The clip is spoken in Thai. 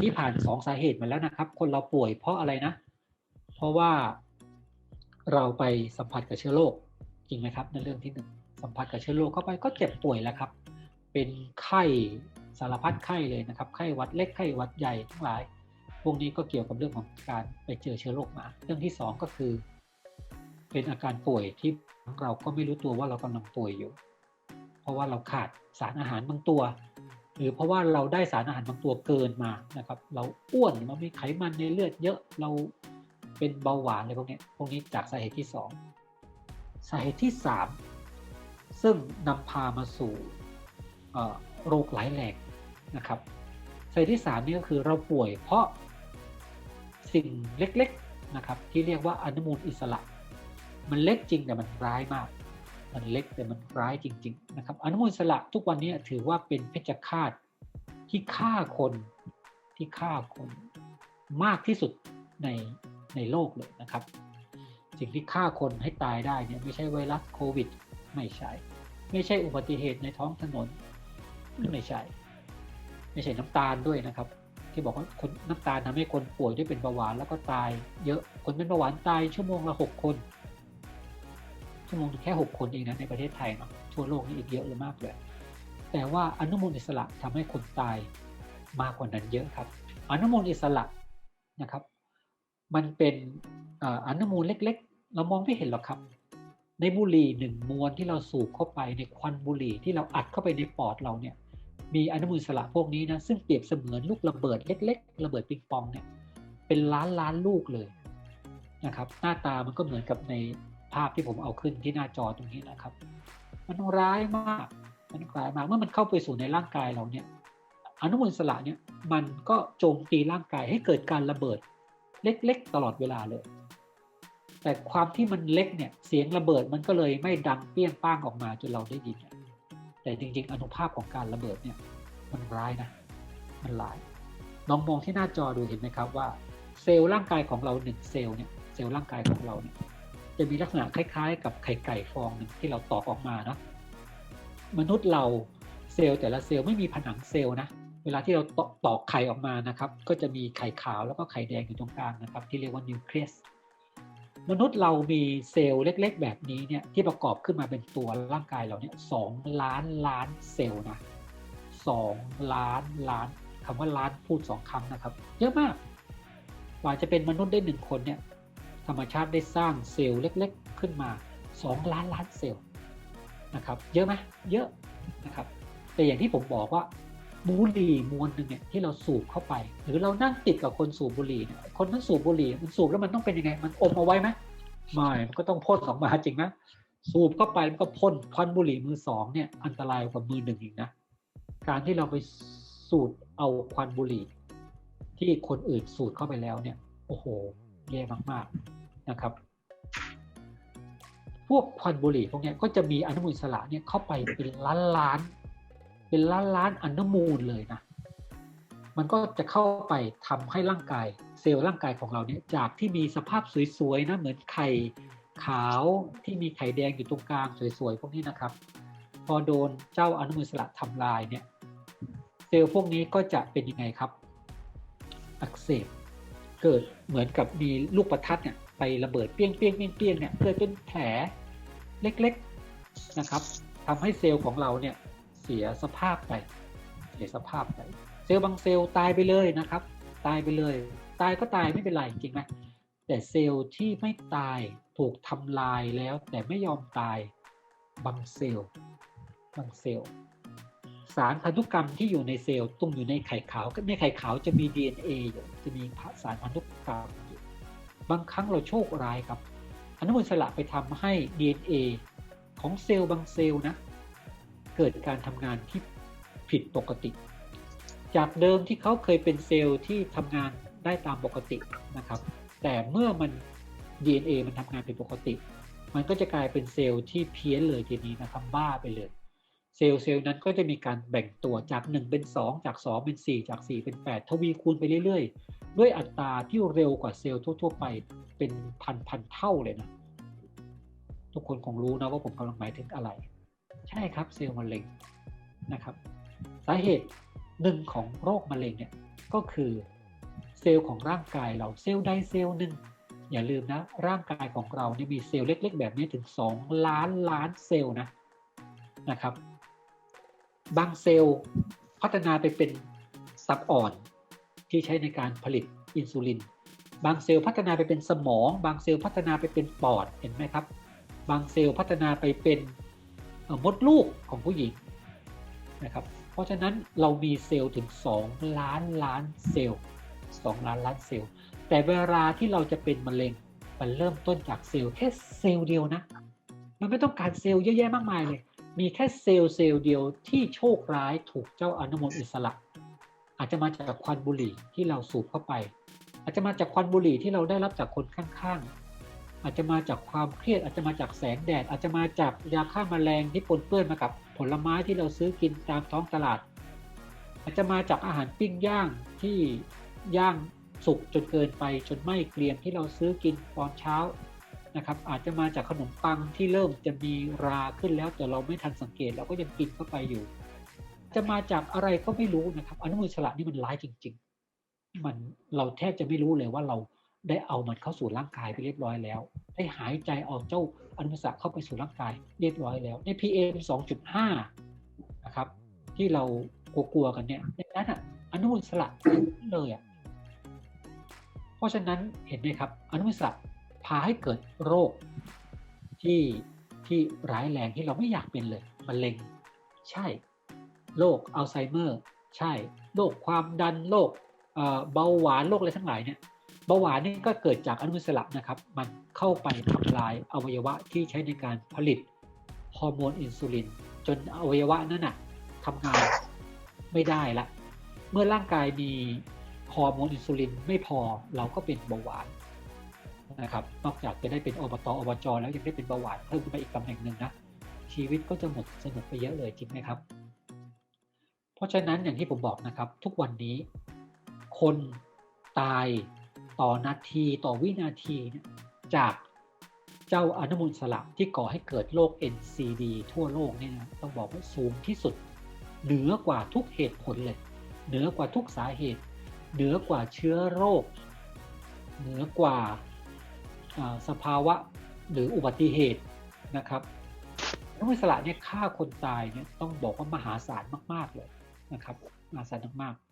ที่ผ่านสองสาเหตุมาแล้วนะครับ คนเราป่วยเพราะอะไรนะ เพราะว่าเราไปสัมผัสกับเชื้อโรคจริงไหมครับในเรื่องที่หนึ่งสัมผัสกับเชื้อโรคเข้าไปก็เจ็บป่วยแล้วครับ เป็นไข้สารพัดไข้เลยนะครับ ไข้หวัดเล็กไข้หวัดใหญ่ทั้งหลาย พวกนี้ก็เกี่ยวกับเรื่องของการไปเจอเชื้อโรคมา เรื่องที่สองก็คือ เป็นอาการป่วยที่เราก็ไม่รู้ตัวว่าเรากำลังป่วยอยู่ เพราะว่าเราขาดสารอาหารบางตัว หรือเพราะว่าเราได้สารอาหารบางตัวเกินมานะครับ เราอ้วนเรามีไขมันในเลือดเยอะเราเป็นเบาหวานอะไรพวกนี้พวกนี้จากสาเหตุที่สองสาเหตุที่สามซึ่งนำพามาสู่โรคหลายแหลกนะครับสาเหตุที่สามนี่ก็คือเราป่วยเพราะสิ่งเล็กๆนะครับที่เรียกว่าอนุมูลอิสระ มันเล็กจริงแต่มันร้ายมาก มันเล็กแต่มันร้ายจริง ๆ นะครับ อนุมูลสระทุกวันนี้ถือว่าเป็นเพชฌฆาตที่ฆ่าคนที่ฆ่าคนมากที่สุดในในโลกเลยนะครับ สิ่งที่ฆ่าคนให้ตายได้เนี่ยไม่ใช่ไวรัสโควิด ไม่ใช่ ไม่ใช่อุบัติเหตุในท้องถนนไม่ใช่ ไม่ใช่น้ำตาลด้วยนะครับ ที่บอกว่าคนน้ำตาลทำให้คนป่วยด้วยเป็นเบาหวานแล้วก็ตาย เยอะคนเป็นเบาหวานตายชั่วโมงละหกคน ชั่วโมงแค่หกคนเองนะในประเทศไทยเนาะทั่วโลกนี่อีกเยอะเลยมากเลย แต่ว่าอนุมูลอิสระทำให้คนตายมากกว่านั้นเยอะครับ อนุมูลอิสระนะครับ มันเป็นอนุมูลเล็กๆ เรามองไม่เห็นหรอกครับ ในบุหรี่หนึ่งมวลที่เราสูบเข้าไปในควันบุหรี่ที่เราอัดเข้าไปในปอดเราเนี่ยมีอนุมูลอิสระพวกนี้นะซึ่งเปรียบเสมือนลูกระเบิดเล็ก ๆ ระเบิดปิงปองเนี่ยเป็นล้านล้านลูกเลยนะครับหน้าตามันก็เหมือนกับใน ภาพที่ผมเอาขึ้นที่หน้าจอตรงนี้นะครับ มันร้ายมาก มันร้ายมาก เมื่อมันเข้าไปสู่ในร่างกายเราเนี่ย อนุมูลอิสระเนี่ยมันก็โจมตีร่างกายให้เกิดการระเบิดเล็กๆ ตลอดเวลาเลย แต่ความที่มันเล็กเนี่ย เสียงระเบิดมันก็เลยไม่ดังเปี้ยงป้างออกมาจนเราได้ยิน แต่จริง ๆ อนุภาพของการระเบิดเนี่ยมันร้ายนะ มันร้ายลองมองที่หน้าจอดูเห็นไหมครับว่า เซลล์ร่างกายของเราหนึ่งเซลล์เนี่ย เซลล์ร่างกายของเราเนี่ย จะมีลักษณะคล้ายๆ กับไข่ไก่ฟองหนึ่งที่เราตอกออกมาเนาะมนุษย์เราเซลล์แต่ละเซลล์ไม่มีผนังเซลล์นะเวลาที่เราตอกไข่ออกมานะครับ ก็จะมีไข่ขาวแล้วก็ไข่แดงอยู่ตรงกลางนะครับ ที่เรียกว่านิวเคลียสมนุษย์เรามีเซลล์เล็ก ๆ แบบนี้เนี่ยที่ประกอบขึ้นมาเป็นตัวร่างกายเราเนี่ยสองล้านล้านเซลล์นะสองล้านล้านคำว่าล้านพูดสองคำนะครับ เยอะมากกว่าจะเป็นมนุษย์ได้หนึ่งคนเนี่ย ธรรมชาติได้สร้างเซลล์เล็กๆ ขึ้นมาสองล้านล้านเซลล์นะครับเยอะไหมเยอะนะครับแต่อย่างที่ผมบอกว่าบุหรี่มวลหนึ่งเนี่ยที่เราสูบเข้าไป หรือเรานั่งติดกับคนสูบบุหรี่เนี่ยคนนั้นสูบบุหรี่มันสูบแล้วมันต้องเป็นยังไง มันอมเอาไว้ไหมไม่มันก็ต้องพ่นออกมาจริงนะสูบเข้าไปมันก็พ่นควันบุหรี่มือสองเนี่ยอันตรายกว่ามือหนึ่งอีกนะการที่เราไปสูดเอาควันบุหรี่ ที่คนอื่นสูดเข้าไปแล้วเนี่ย โอ้โห แย่มากๆนะครับ พวกควันบุหรี่พวกนี้ก็จะมีอนุมูลอิสระเนี่ยเข้าไปเป็นล้านล้าน เป็นล้านล้านอนุมูลเลยนะมันก็จะเข้าไปทำให้ร่างกายเซลล์ร่างกายของเราเนี่ยจากที่มีสภาพสวยๆนะเหมือนไข่ขาวที่มีไข่แดงอยู่ตรงกลางสวยๆพวกนี้นะครับ พอโดนเจ้าอนุมูลอิสระทำลายเนี่ยเซลล์พวกนี้ก็จะเป็นยังไงครับ อักเสบ เกิดเหมือนกับมีลูกประทัดเนี่ยไประเบิดเปี้ยงเปี้ยงเปี้ยงเปี้ยงเนี่ยเกิดเป็นแผลเล็กๆนะครับทำให้เซลล์ของเราเนี่ยเสียสภาพไปเสียสภาพไปเซลล์บางเซลล์ตายไปเลยนะครับ ตายไปเลย ตายก็ตายไม่เป็นไรจริงไหมแต่เซลล์ที่ไม่ตายถูกทำลายแล้วแต่ไม่ยอมตายบางเซลล์บางเซลล์ สารพันธุกรรมที่อยู่ในเซลล์ตุ้งอยู่ในไข่ขาวในไข่ขาวจะมี DNA อยู่จะมีสารพันธุกรรมอยู่บางครั้งเราโชคร้ายครับ อนุมูลอิสระไปทำให้ DNA ของเซลล์บางเซลล์นะ เกิดการทำงานที่ผิดปกติ จากเดิมที่เขาเคยเป็นเซลล์ที่ทำงานได้ตามปกตินะครับ แต่เมื่อมัน DNA มันทำงานผิดปกติ มันก็จะกลายเป็นเซลล์ที่เพี้ยนเลยทีนี้นะครับบ้าไปเลย เซลล์เซลล์นั้นก็จะมีการแบ่งตัวจาก 1 เป็น 2 จาก 2 เป็น 4 จาก 4 เป็น 8 ทวีคูณไปเรื่อยๆ ด้วยอัตราที่เร็วกว่าเซลล์ทั่ว ๆ ไปเป็นพันๆเท่าเลยนะ ทุกคนคงรู้นะว่าผมกำลังหมายถึงอะไร ใช่ครับเซลล์มะเร็งนะครับ สาเหตุหนึ่งของโรคมะเร็งเนี่ยก็คือเซลล์ของร่างกายเราเซลล์ใดเซลล์หนึ่งอย่าลืมนะ ร่างกายของเราเนี่ยมีเซลล์เล็ก ๆ แบบนี้ถึง 2 ล้านล้านเซลล์นะนะครับ บางเซลล์พัฒนาไปเป็นตับอ่อน ที่ใช้ในการผลิตอินซูลิน บางเซลล์พัฒนาไปเป็นสมอง บางเซลล์พัฒนาไปเป็นปอดเห็นไหมครับ บางเซลล์พัฒนาไปเป็นมดลูกของผู้หญิงนะครับ เพราะฉะนั้นเรามีเซลล์ถึง 2 ล้านล้านเซลล์ 2 ล้านล้านเซลล์ แต่เวลาที่เราจะเป็นมะเร็งมันเริ่มต้นจากเซลล์แค่เซลล์เดียวนะ มันไม่ต้องการเซลล์เยอะแยะมากมายเลย มีแค่เซลล์เซลล์เดียวที่โชคร้ายถูกเจ้าอนุมูลอิสระ อาจจะมาจากควันบุหรี่ที่เราสูบเข้าไป อาจจะมาจากควันบุหรี่ที่เราได้รับจากคนข้างๆ อาจจะมาจากความเครียดอาจจะมาจากแสงแดด อาจจะมาจากยาฆ่าแมลงที่ปนเปื้อนมากับผลไม้ที่เราซื้อกินตามท้องตลาด อาจจะมาจากอาหารปิ้งย่างที่ย่างสุกจนเกินไปจนไหม้เกรียมที่เราซื้อกินตอนเช้า นะครับอาจจะมาจากขนมปังที่เริ่มจะมีราขึ้นแล้วแต่เราไม่ทันสังเกตเราก็ยังกินเข้าไปอยู่ จะมาจากอะไรก็ไม่รู้นะครับอนุมูลอิสระนี่มันร้ายจริง ๆ มันเราแทบจะไม่รู้เลยว่าเราได้เอามันเข้าสู่ร่างกายไปเรียบร้อยแล้ว ได้หายใจเอาเจ้าอนุมูลอิสระเข้าไปสู่ร่างกายเรียบร้อยแล้วใน PM 2.5นะครับที่เรากลัวๆกันเนี่ยในนั้นอะอนุมูลอิสระเลยอะเพราะฉะนั้นเห็นไหมครับอนุมูลอิสระ พาให้เกิดโรคที่ที่ร้ายแรงที่เราไม่อยากเป็นเลยมะเร็ง ใช่ โรคอัลไซเมอร์ ใช่ โรคความดัน โรคเบาหวาน โรคอะไรทั้งหลายเนี่ย เบาหวานนี่ก็เกิดจากอนุมูลอิสระนะครับ มันเข้าไปทำลายอวัยวะที่ใช้ในการผลิตฮอร์โมนอินซูลิน จนอวัยวะนั้นน่ะทำงานไม่ได้ละ เมื่อร่างกายมีฮอร์โมนอินซูลินไม่พอเราก็เป็นเบาหวาน นะครับ นอกจากจะได้เป็นอบตอบจแล้วยังได้เป็นเบาหวานเพิ่มขึ้นไปอีกตำแหน่งหนึ่งนะชีวิตก็จะหมดสนุกไปเยอะเลยจริงไหมครับ เพราะฉะนั้นอย่างที่ผมบอกนะครับ ทุกวันนี้ คนตายต่อนาทีต่อวินาทีจากเจ้าอนุมูลอิสระที่ก่อให้เกิดโรค NCD ทั่วโลกเนี่ยนะต้องบอกว่าสูงที่สุด เหนือกว่าทุกเหตุผลเลย เหนือกว่าทุกสาเหตุ เหนือกว่าเชื้อโรค เหนือกว่า สภาวะหรืออุบัติเหตุนะครับนักวิสระเนี่ยฆ่าคนตายเนี่ยต้องบอกว่ามหาศาลมาก ๆ เลยนะครับมหาศาลมากๆ